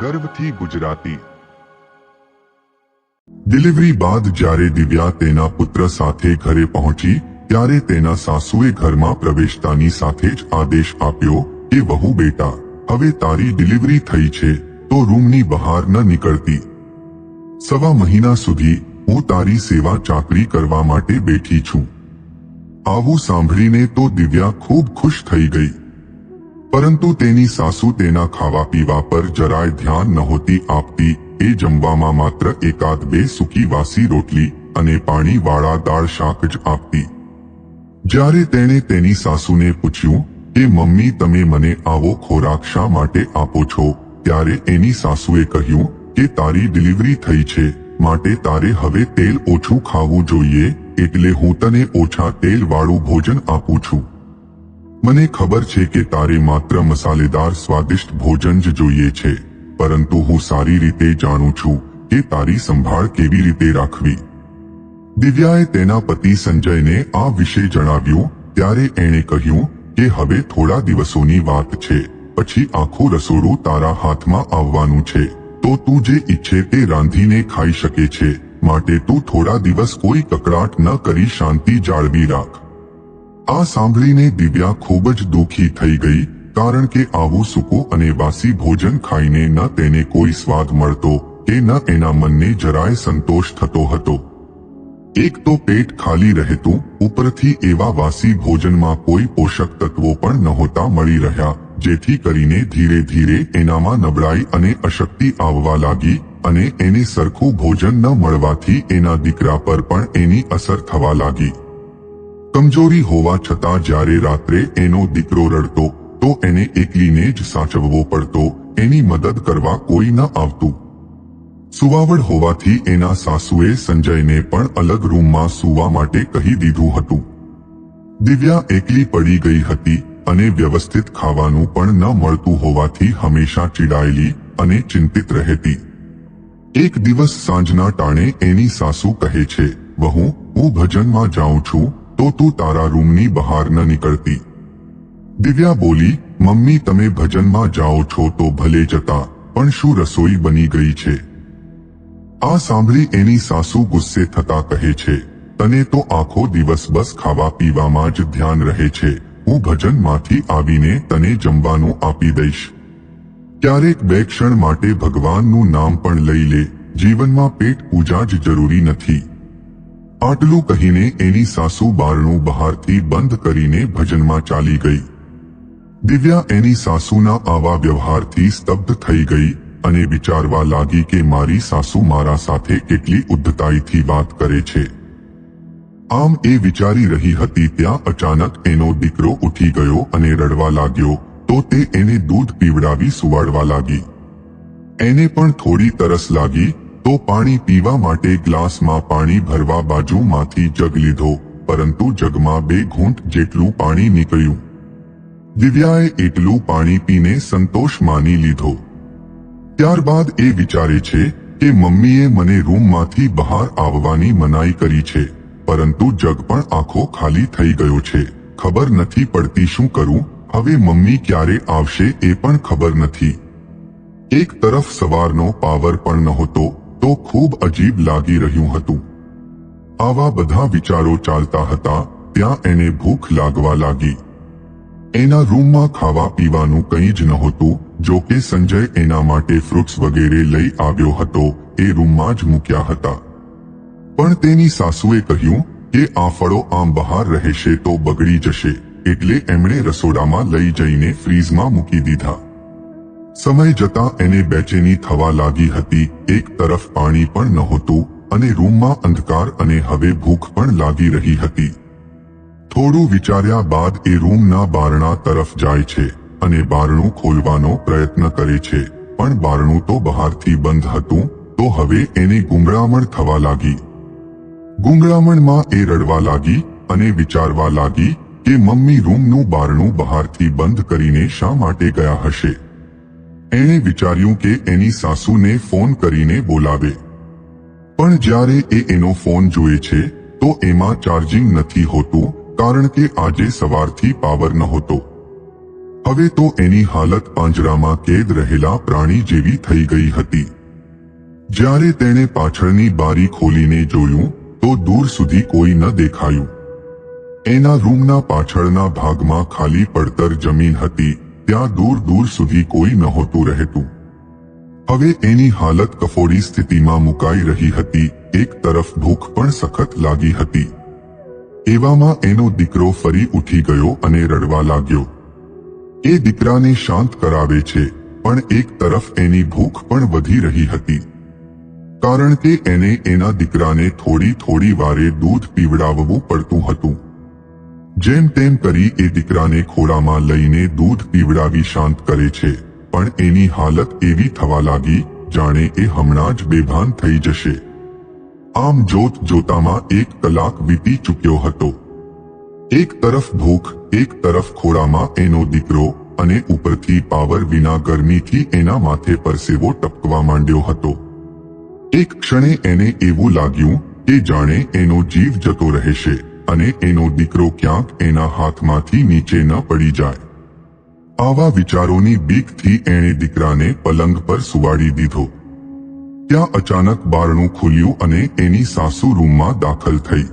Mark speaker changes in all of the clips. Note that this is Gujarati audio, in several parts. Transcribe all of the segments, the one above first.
Speaker 1: ગર્વથી ગુજરાતી. ડિલિવરી બાદ જ્યારે દિવ્યા તેના પુત્ર સાથે ઘરે પહોંચી, ત્યારે તેના સાસુએ ઘરમાં પ્રવેશતાની સાથે જ આદેશ આપ્યો કે, વહુ બેટા, હવે તારી ડિલિવરી થઈ છે, તો રૂમની બહાર ન નીકળતી. સવા મહિના સુધી હું તારી સેવા ચાકરી કરવા માટે બેઠી છું. આવું સાંભળીને તો દિવ્યા ખૂબ ખુશ થઈ ગઈ. પરંતુ તેની સાસુ તેના ખાવા પીવા પર જરાય ધ્યાન નહોતી આપતી. એ જમવામાં માત્ર એકાદ બે સૂકી વાસી રોટલી અને પાણીવાળા દાળ શાક જ આપતી. જ્યારે તેણે તેની સાસુને પૂછ્યું કે, મમ્મી, તમે મને આવો ખોરાક શા માટે આપો છો? ત્યારે એની સાસુએ કહ્યું કે, તારી ડિલિવરી થઈ છે, માટે તારે હવે તેલ ઓછું ખાવું જોઈએ, એટલે હું તને ઓછા તેલવાળું ભોજન આપું છું. મને ખબર છે કે તારે માત્ર મસાલેદાર, સ્વાદિષ્ટ ભોજન જ જોઈએ છે, પરંતુ હું સારી રીતે જાણું છું કે તારી સંભાળ કેવી રીતે રાખવી. દિવ્યાએ તેના પતિ સંજયને આ વિશે જણાવ્યું, ત્યારે એણે કહ્યું કે હવે થોડા દિવસોની વાત છે, પછી આખું રસોડું તારા હાથમાં આવવાનું છે, તો તું જે ઈચ્છે તે રાંધીને ખાઈ શકે છે, માટે તું થોડા દિવસ કોઈ કકડાટ ન કરી શાંતિ જાળવી રાખ. આ સાંભળીને દિવ્યા ખૂબ જ દુઃખી થઈ ગઈ, કારણ કે આવું સૂકું અને વાસી ભોજન ખાઈને ન તેને કોઈ સ્વાદ મળતો કે ન એના મનને જરાય સંતોષ થતો હતો. એક તો પેટ ખાલી રહેતું, ઉપરથી એવા વાસી ભોજનમાં કોઈ પોષક તત્વો પણ નહોતા મળી રહ્યા, જેથી કરીને ધીરે ધીરે એનામાં નબળાઈ અને અશક્તિ આવવા લાગી અને એને સરખું ભોજન ન મળવાથી એના દીકરા પર પણ એની અસર થવા લાગી. કમજોરી હોવા છતાં જ્યારે રાત્રે એનો દીકરો રડતો, તો એને એકલીને જ સાચવવો પડતો, એની મદદ કરવા કોઈ ન આવતું. સુવાવડ હોવાથી એના સાસુએ સંજયને પણ અલગ રૂમમાં સુવા માટે કહી દીધું હતું. દિવ્યા એકલી પડી ગઈ હતી અને વ્યવસ્થિત ખાવાનું પણ ન મળતું હોવાથી હંમેશા ચીડાયેલી અને ચિંતિત રહેતી. એક દિવસ સાંજના ટાણે એની સાસુ કહે છે, વહુ, હું ભજનમાં જાઉં છું તો તું તારા રૂમની બહાર ન નીકળતી. દિવ્યા બોલી, મમ્મી, તમે ભજનમાં જાઓ છો તો ભલે જતા, પણ શું રસોઈ બની ગઈ છે? આ સાંભળી એની સાસુ ગુસ્સે થતા કહે છે, તને તો આખો દિવસ બસ ખાવા પીવામાં જ ધ્યાન રહે છે. હું ભજનમાંથી આવીને તને જમવાનું આપી દઈશ. ક્યારેક બે ક્ષણ માટે ભગવાનનું નામ પણ લઈ લે. જીવનમાં પેટ પૂજા જ જરૂરી નથી. આટલું કહીને એની સાસુ બારણું બહારથી બંધ કરીને ભજનમાં ચાલી ગઈ. દિવ્યા એની સાસુના આવા વ્યવહારથી સ્તબ્ધ થઈ ગઈ અને વિચારવા લાગી કે મારી સાસુ મારા સાથે કેટલી ઉદ્ધતાઈથી વાત કરે છે. આમ એ વિચારી રહી હતી ત્યાં અચાનક એનો દીકરો ઉઠી ગયો અને રડવા લાગ્યો તો તે એને દૂધ પીવડાવી સુવાડવા લાગી. એને પણ થોડી તરસ લાગી તો પાણી પીવા માટે ગ્લાસમાં પાણી ભરવા બાજુમાંથી જગ લીધો, પરંતુ જગમાં બે ઘૂંટ જેટલું પાણી નીકળ્યું. દિવ્યાએ એટલું પાણી પીને સંતોષ માની લીધો. ત્યારબાદ એ વિચારે છે કે મમ્મીએ મને રૂમમાંથી બહાર આવવાની મનાઈ કરી છે, પરંતુ જગ પણ આખો ખાલી થઈ ગયો છે. ખબર નથી પડતી શું કરું, હવે મમ્મી ક્યારે આવશે એ પણ ખબર નથી. એક તરફ સવારનો પાવર પણ નહોતો તો ખૂબ અજીબ લાગી રહ્યું હતું. આવા બધા વિચારો ચાલતા હતા, ત્યાં એને ભૂખ લાગવા લાગી. એના રૂમમાં ખાવા પીવાનું કંઈ જ નહોતું, જો કે સંજય એના માટે ફ્રૂટ્સ વગેરે લઈ આવ્યો હતો, એ રૂમમાં જ મૂક્યા હતા. પણ તેની સાસુએ કહ્યું કે આ ફળો આમ બહાર રહેશે તો બગડી જશે, એટલે એમણે રસોડામાં લઈ જઈને ફ્રીઝમાં મૂકી દીધા. સમય જતા એને બેચેની થવા લાગી હતી. એક તરફ પાણી પણ નહોતું અને રૂમમાં અંધકાર અને હવે ભૂખ પણ લાગી રહી હતી. થોડું વિચાર્યા બાદ એ રૂમના બારણા તરફ જાય છે અને બારણું ખોલવાનો પ્રયત્ન કરે છે. પણ બારણું તો બહારથી બંધ હતું, તો હવે એને ગુંગળામણ થવા લાગી. ગુંગળામણમાં એ રડવા લાગી અને વિચારવા લાગી કે મમ્મી રૂમનું બારણું બહારથી બંધ કરીને શા માટે ગયા હશે? એણે વિચાર્યું કે એની સાસુને ફોન કરીને બોલાવે. પણ જ્યારે એ એનો ફોન જોએ છે, તો એમાં ચાર્જિંગ નથી હોતું, કારણ કે આજે સવારથી પાવર નહોતો. હવે તો એની હાલત પાંજરામાં કેદ રહેલા પ્રાણી જેવી થઈ ગઈ હતી. જ્યારે તેણે પાછળની બારી ખોલીને જોયું, તો દૂર સુધી કોઈ ન દેખાયું. એના રૂમના પાછળના ભાગમાં ખાલી પડતર જમીન હતી. ત્યાં દૂર દૂર સુધી કોઈ નહોતું રહેતું. હવે એની હાલત કફોડી સ્થિતિમાં મુકાઈ રહી હતી, એક તરફ ભૂખ પણ સખત લાગી હતી. એવામાં એનો દીકરો ફરી ઉઠી ગયો અને રડવા લાગ્યો. એ દીકરાને શાંત કરાવે છે, પણ એક તરફ એની ભૂખ પણ વધી રહી હતી. કારણ કે એને એના દીકરાને થોડી થોડી વારે દૂધ પીવડાવવું પડતું હતું. જેમ તેમ કરી એ દીકરાને ખોળામાં લઈને દૂધ પીવડાવી શાંત કરે છે. પણ એની હાલત એવી થવા લાગી, જાણે એ હમણાં જ બેભાન થઈ જશે. આમ જોત જોતામાં એક કલાક વીતી ચૂક્યો હતો. એક તરફ ભૂખ, એક તરફ ખોળામાં એનો દીકરો અને ઉપરથી પાવર વિના ગરમીથી એના માથે પરસેવો ટપકવા માંડ્યો હતો. એક ક્ષણે એને એવું લાગ્યું કે જાણે એનો જીવ જતો રહેશે. અને એનો દીકરો ક્યાંક એના હાથમાંથી નીચે ન પડી જાય. આવા વિચારોની બીકથી એણે દીકરાને પલંગ પર સુવાડી દીધો. ત્યાં અચાનક બારણું ખુલ્યું અને એની સાસુ રૂમમાં દાખલ થઈ.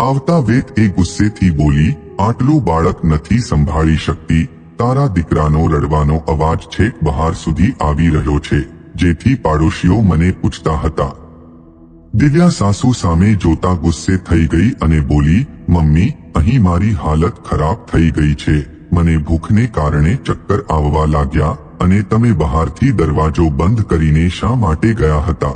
Speaker 1: આવતા વેત એ ગુસ્સેથી બોલી, આટલું બાળક નથી સંભાળી શકતી. તારા દીકરાનો રડવાનો અવાજ છેક બહાર સુધી આવી રહ્યો છે. જેથી પાડોશીઓ મને પૂછતા હતા. દિવ્યા સાસુ સામે જોતા ગુસ્સે થઈ ગઈ અને બોલી, મમ્મી, અહીં મારી હાલત ખરાબ થઈ ગઈ છે. મને ભૂખને કારણે ચક્કર આવવા લાગ્યા અને તમે બહારથી દરવાજો બંધ કરીને શા માટે ગયા હતા?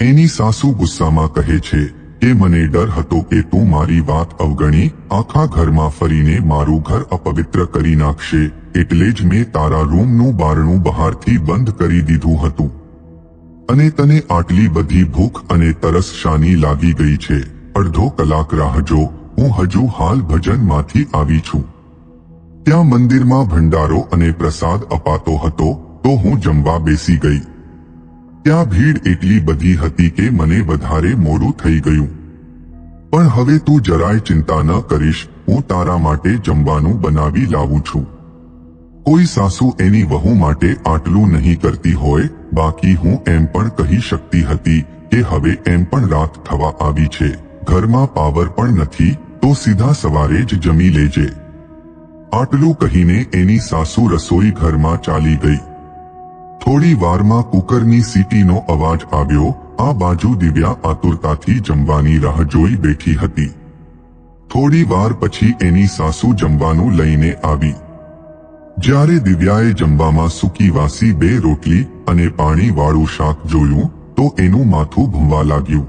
Speaker 1: એની સાસુ ગુસ્સામાં કહે છે, કે મને ડર હતો કે તું મારી વાત અવગણી, આખા ઘરમાં ફરીને મારું ઘર અપવિત્ર કરી નાખશે, એટલે જ મેં તારા રૂમનું બારણું બહારથી બંધ કરી દીધું હતું. અને તને આટલી બધી ભૂખ અને તરસ શાની લાગી ગઈ છે. અડધો કલાક રાહ જો, હું હજુ હાલ ભજનમાંથી આવી છું. ત્યાં મંદિરમાં ભંડારો અને પ્રસાદ અપાતો હતો, તો હું જમવા બેસી ગઈ. ત્યાં ભીડ એટલી બધી હતી કે મને વધારે મોડું થઈ ગયું. પણ હવે તું જરાય ચિંતા ન કરીશ, હું તારા માટે જમવાનું બનાવી લાવું છું. કોઈ સાસુ એની વહુ માટે આટલું નહીં કરતી હોય, બાકી હું એમ પણ કહી શકતી હતી કે હવે એમ પણ રાત થવા આવી છે. ઘરમાં પાવર પણ નથી, તો સીધા સવારે જ જમી લેજે. આટલું કહીને એની સાસુ રસોઈ ઘરમાં ચાલી ગઈ. થોડી વારમાં કુકરની સીટીનો અવાજ આવ્યો, આ બાજુ દિવ્યા આતુરતાથી જમવાની રાહ જોઈ બેઠી હતી. થોડી વાર પછી એની સાસુ જમવાનું લઈને આવી. જ્યારે દિવ્યાએ જમવામાં સૂકી વાસી બે રોટલી અને પાણી વાળું શાક જોયું, તો એનું માથું ભૂંવા લાગ્યું.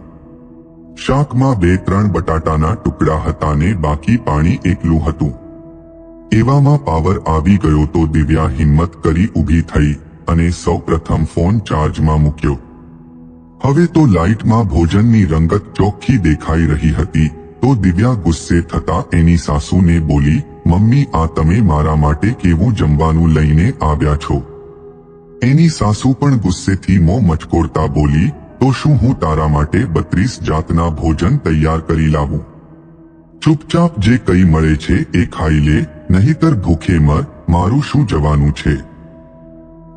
Speaker 1: શાકમાં બે ત્રણ બટાટાના ટુકડા હતા ને બાકી પાણી એકલું હતું. એવામાં પાવર આવી ગયો તો દિવ્યા હિંમત કરી ઊભી થઈ અને સૌપ્રથમ ફોન ચાર્જમાં મૂક્યો. હવે તો લાઇટમાં ભોજનની રંગત ચોખ્ખી દેખાઈ રહી હતી, તો દિવ્યા ગુસ્સે થતા એની સાસુને બોલી મમ્મી, આ તમે મારા માટે કેવું જમવાનું લઈને આવ્યા છો? એની સાસુ પણ ગુસ્સેથી મોં મચકોડતા બોલી, તો શું હું તારા માટે બત્રીસ જાતના ભોજન તૈયાર કરી લાવું? ચૂપચાપ જે કઈ મળે છે એ ખાઈ લે, નહીતર ભૂખે મર, મારું શું જવાનું છે?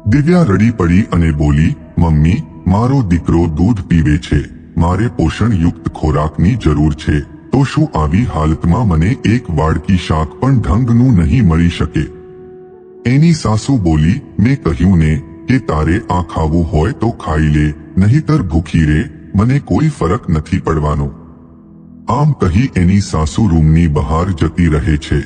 Speaker 1: દિવ્યા રડી પડી અને બોલી, મમ્મી, મારો દીકરો દૂધ પીવે છે, મારે પોષણયુક્ત ખોરાકની જરૂર છે. તો શું આવી હાલતમાં મને એક વાડકી શાક પણ ઢંગનું નહીં મળી શકે? એની સાસુ બોલી, મેં કહ્યું ને કે તારે આ ખાવું હોય તો ખાઈ લે, નહીતર ભૂખી રે, મને કોઈ ફરક નથી પડવાનો. આમ કહી એની સાસુ રૂમની બહાર જતી રહે છે.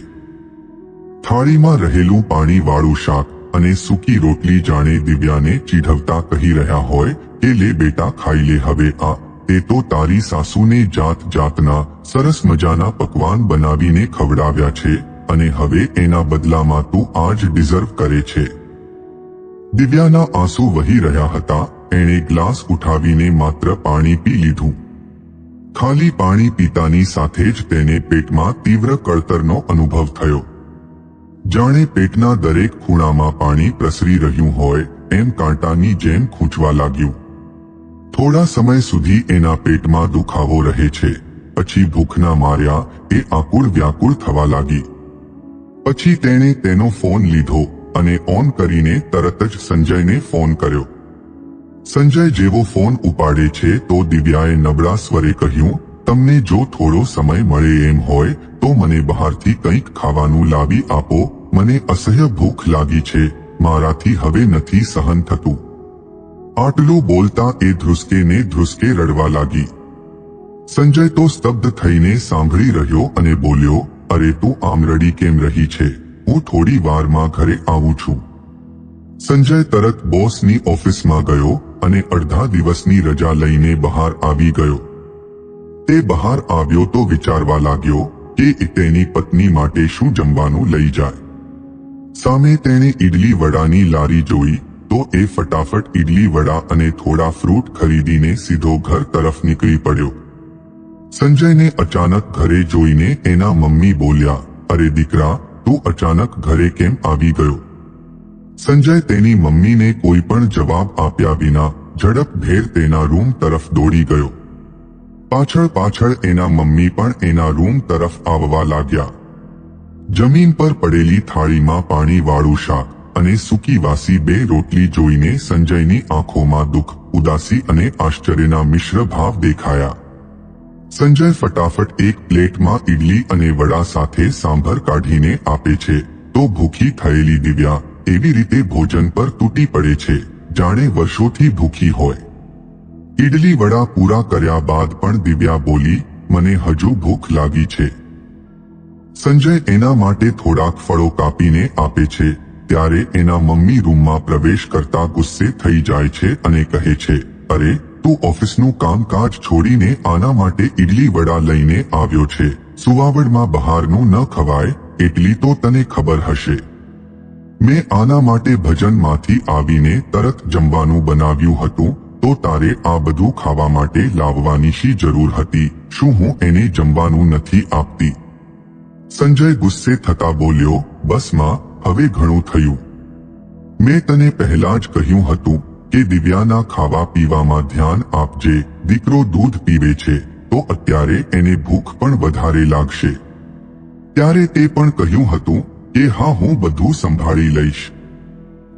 Speaker 1: થાળીમાં રહેલું પાણીવાળું શાક અને સૂકી રોટલી જાણે દિવ્યાને ચીઢવતા કહી રહ્યા હોય કે, લે બેટા, ખાઈ લે, હવે આ તે તો તારી સાસુને જાત જાતના સરસ મજાના પકવાન બનાવીને ખવડાવ્યા છે અને હવે એના બદલામાં તું આજ ડિઝર્વ કરે છે. દિવ્યાના આંસુ વહી રહ્યા હતા, એણે ગ્લાસ ઉઠાવીને માત્ર પાણી પી લીધું. ખાલી પાણી પીતાની સાથે જ તેને પેટમાં તીવ્ર કળતરનો અનુભવ થયો. જાણે પેટના દરેક ખૂણામાં પાણી પ્રસરી રહ્યું હોય, એમ કાંટાની જેમ ખૂંચવા લાગ્યું. થોડા સમય સુધી એના પેટમાં દુખાવો રહે છે. પછી ભૂખના માર્યા, એ આકુળ વ્યાકુળ થવા લાગી. પછી તેણે તેનો ફોન લીધો અને ઓન કરીને તરત જ સંજયને ફોન કર્યો. સંજય જેવો ફોન ઉપાડે છે તો દિવ્યાએ નબળા સ્વરે કહ્યું, તમને જો થોડો સમય મળે એમ હોય, તો મને બહારથી કંઈક ખાવાનું લાવી આપો. મને અસહ્ય ભૂખ લાગી છે. મારાથી હવે નથી સહન થતું. આટલું બોલતા એ ધ્રુસકે ને ધ્રુસકે રડવા લાગી. સંજય તો સ્તબ્ધ થઈને સાંભળી રહ્યો અને બોલ્યો, અરે તું આમ રડી કેમ રહી છે? હું થોડી વારમાં ઘરે આવું છું. સંજય તરત બોસની ઓફિસમાં ગયો અને અડધા દિવસની રજા લઈને બહાર આવી ગયો. તે બહાર આવ્યો તો વિચારવા લાગ્યો કે તેની પત્ની માટે શું જમવાનું લઈ જાય. સામે તેણે ઈડલી વડાની લારી જોઈ તો એ ફટાફટ ઇડલી વડા અને થોડા ફ્રૂટ ખરીદીને સીધો ઘર તરફ નીકળી પડ્યો. સંજયને અચાનક ઘરે જોઈને એના મમ્મી બોલ્યા, અરે દીકરા, તું અચાનક ઘરે કેમ આવી ગયો? સંજય તેની મમ્મીને કોઈ પણ જવાબ આપ્યા વિના ઝડપભેર તેના રૂમ તરફ દોડી ગયો. પાછળ પાછળ એના મમ્મી પણ એના રૂમ તરફ આવવા લાગ્યા. જમીન પર પડેલી થાળીમાં પાણી વાળું શાક અને સુકીવાસી બે રોટલી જોઈને સંજયની આંખોમાં દુઃખ, ઉદાસી અને આશ્ચર્યના મિશ્ર ભાવ દેખાયા. સંજય ફટાફટ એક પ્લેટમાં ઈડલી અને વડા સાથે સાંભર કાઢીને આપે છે. તો ભૂખી થયેલી દિવ્યા એવી રીતે ભોજન પર તૂટી પડે છે, જાણે વર્ષોથી ભૂખી હોય. ઈડલી વડા પૂરા કર્યા બાદ પણ દિવ્યા બોલી, મને હજુ ભૂખ લાગી છે. સંજય એના માટે થોડાક ફળો કાપીને આપે છે. ત્યારે એના મમ્મી રૂમમાં પ્રવેશ કરતા ગુસ્સે થઈ જાય છે અને કહે છે, અરે, તું ઓફિસનું કામકાજ છોડીને આના માટે ઇડલી વડા લઈને આવ્યો છે. સુવાવડમાં બહારનું ન ખવાય, એટલી તો તને ખબર હશે. મેં આના માટે ભજનમાંથી આવીને તરત જમવાનું બનાવ્યું હતું, તો તારે આ બધું ખાવા માટે લાવવાની શી જરૂર હતી. શું હું એને જમવાનું નથી આપતી? સંજય ગુસ્સે થતા બોલ્યો, બસમાં હવે ઘણું થયું. મેં તને પહેલા જ કહ્યું હતું કે દિવ્યાના ખાવા પીવામાં ધ્યાન આપજે, દીકરો દૂધ પીવે છે, તો અત્યારે એને ભૂખ પણ વધારે લાગશે. ત્યારે તે પણ કહ્યું હતું કે હા, હું બધું સંભાળી લઈશ.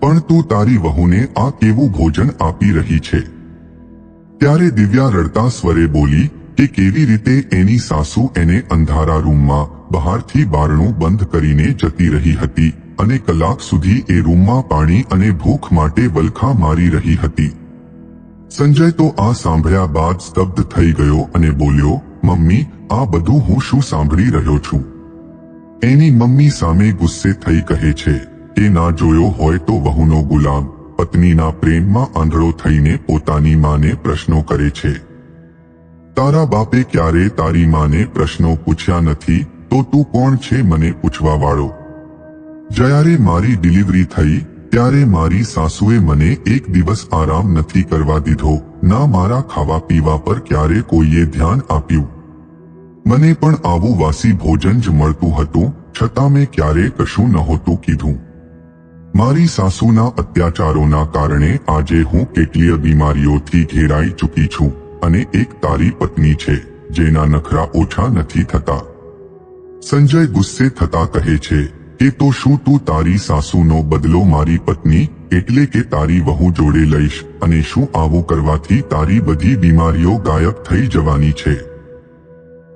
Speaker 1: પણ તું તારી વહુને આ કેવું ભોજન આપી રહી છે? ત્યારે દિવ્યા રડતા સ્વરે બોલી કે કેવી રીતે એની સાસુ એને અંધારા રૂમમાં બહારથી બારણું બંધ કરીને જતી રહી હતી? અને કલાક સુધી એ રૂમમાં પાણી અને ભૂખ માટે વલખા મારી રહી હતી. સંજય તો આ સાંભળ્યા બાદ સ્તબ્ધ થઈ ગયો અને બોલ્યો, મમ્મી, આ બધું હું શું સાંભળી રહ્યો છું? એની મમ્મી સામે ગુસ્સે થઈ કહે છે, એ ના જોયો હોય તો વહુનો ગુલામ, પત્નીના પ્રેમમાં આંધળો થઈને પોતાની માને પ્રશ્નો કરે છે. તારા બાપે ક્યારે તારી માને પ્રશ્નો પૂછ્યા નથી, તો તું કોણ છે મને પૂછવા વાળો? જ્યારે મારી ડિલિવરી થઈ, ત્યારે મારી સાસુએ મને એક દિવસ આરામ નથી કરવા દીધો. ના મારા ખાવા પીવા પર ક્યારે કોઈએ ધ્યાન આપ્યું. મને પણ આવું વાસી ભોજન જ મળતું હતું, છતાં મેં ક્યારે કશું નહોતું કીધું. મારી સાસુના અત્યાચારોના કારણે આજે હું કેટલીય બીમારીઓથી ઘેરાઈ ચૂકી છું અને એક તારી પત્ની છે, જેના નખરા ઓછા નથી થતા. સંજય ગુસ્સે થતા કહે છે કે તો શું તું તારી સાસુનો બદલો મારી પત્ની? એટલે કે તારી વહુ જોડે લઈશ. અને શું આવું કરવાથી તારી બધી બીમારીઓ ગાયબ થઈ જવાની છે?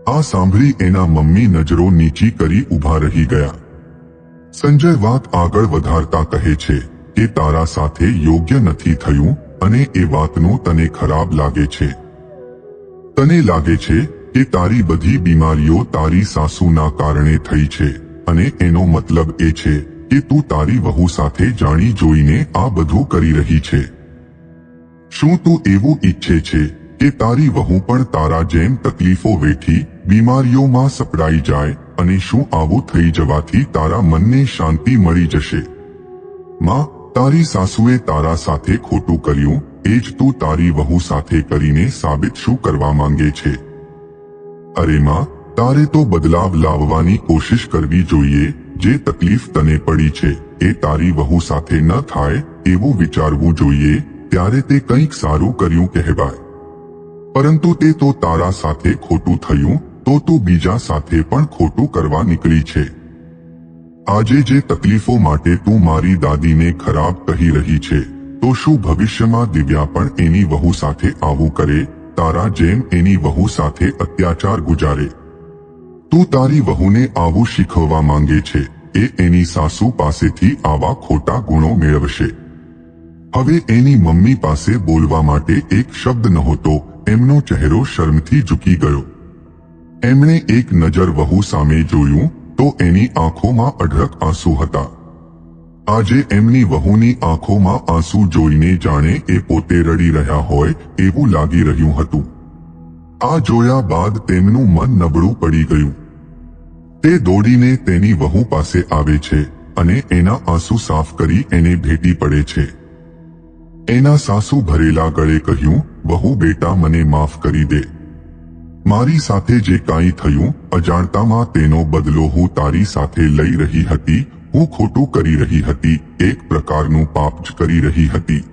Speaker 1: આ સાંભળી એના મમ્મી નજરો નીચી કરી ઊભા રહી ગયા. સંજય વાત આગળ વધારતા કહે છે કે તારા સાથે યોગ્ય નથી થયું અને એ વાતનું તને ખરાબ લાગે છે. તને લાગે છે કે તારી બધી બીમારીઓ તારી સાસુના કારણે થઈ છે. અને એનો મતલબ એ છે કે તું તારી વહુ સાથે જાણી જોઈને આ બધું કરી રહી છે. શું તું એવું ઈચ્છે છે કે તારી વહુ પણ તારા જેમ તકલીફો વેઠી બીમારીઓમાં સપડાઈ જાય અને શું આવું થઈ જવાથી તારા મનને શાંતિ મળી જશે? માં, તારી સાસુએ તારા સાથે ખોટું કર્યું, એ જ તું તારી વહુ સાથે કરીને સાબિત શું કરવા માંગે છે? અરે માં તારે તો બદલાવ લાવવાની કોશિશ કરવી જોઈએ, જે તકલીફ તને પડી છે, એ તારી વહુ સાથે ન થાય, એવું વિચારવું જોઈએ, ત્યારે તે કંઈક સારું કર્યું કહેવાય. પરંતુ તે તો તારા સાથે ખોટું થયું, તો તું બીજા સાથે પણ ખોટું કરવા નીકળી છે. આજે જે તકલીફો માટે તું મારી દાદીને ખરાબ કહી રહી છે, તો શું ભવિષ્યમાં દિવ્યા પણ એની વહુ સાથે આવું કરે, તારા જેમ એની વહુ સાથે અત્યાચાર ગુજારે? તું તારી વહુને આવું શીખવવા માંગે છે, એ એની સાસુ પાસેથી આવા ખોટા ગુણો મેળવશે. હવે એની મમ્મી પાસે બોલવા માટે એક શબ્દ નહોતો, એમનો ચહેરો શર્મથી ઝૂકી ગયો. એમણે એક નજર વહુ સામે જોયું, તો એની આંખોમાં અઢળક આંસુ હતા. આજે એમની વહુની આંખોમાં આંસુ જોઈને જાણે એ પોતે રડી રહ્યા હોય એવું લાગી રહ્યું હતું. આ જોયા બાદ તેમનું મન નબળું પડી ગયું. તે દોડીને તેની વહુ પાસે આવે છે અને એના આંસુ સાફ કરી એને ભેટી પડે છે. એના સાસુ ભરેલા ગળે કહ્યું, વહુ બેટા, મને માફ કરી દે. મારી સાથે જે કાંઈ થયું, અજાણતામાં તેનો બદલો હું તારી સાથે લઈ રહી હતી, હું ખોટું કરી રહી હતી, એક પ્રકારનું પાપ જ કરી રહી હતી.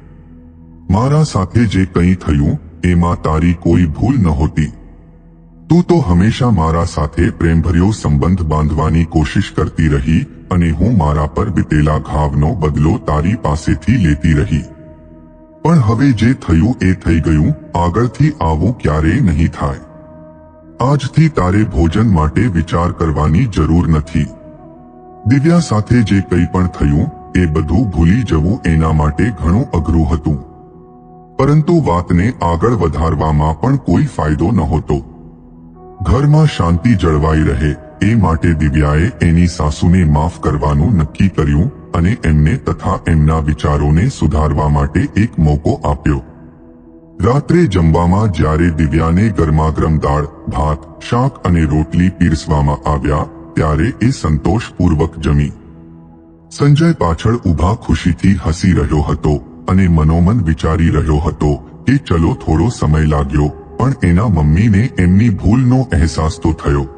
Speaker 1: મારા સાથે જે કંઈ થયું એમાં તારી કોઈ ભૂલ નહોતી તું તો હંમેશા મારા સાથે પ્રેમભર્યો સંબંધ બાંધવાની કોશિશ કરતી રહી અને હું મારા પર બીતેલા ઘાવનો બદલો તારી પાસેથી લેતી રહી. પણ હવે જે થયું એ થઈ ગયું, આગળથી આવું ક્યારેય નહીં થાય. આજથી તારે ભોજન માટે વિચાર કરવાની જરૂર નથી. દિવ્યા સાથે જે કંઈ પણ થયું, એ બધું ભૂલી જવું એના માટે ઘણું અઘરું હતું. પરંતુ વાતને આગળ વધારવામાં પણ કોઈ ફાયદો નહોતો. ઘરમાં શાંતિ જળવાઈ રહે એ માટે દિવ્યાએ એની સાસુને માફ કરવાનું નક્કી કર્યું અને એમને તથા એમના વિચારોને સુધારવા માટે એક મોકો આપ્યો. રાત્રે જમવામાં જ્યારે દિવ્યાને ગરમાગરમ દાળ, ભાત, શાક અને રોટલી પીરસવામાં આવ્યા, ત્યારે એ સંતોષપૂર્વક જમી. સંજય પાછળ ઊભા ખુશીથી હસી રહ્યો હતો. અને મનોમન વિચારી રહ્યો હતો કે ચલો થોડો સમય લાગ્યો, પણ એના મમ્મીને એમની ભૂલનો અહેસાસ તો થયો.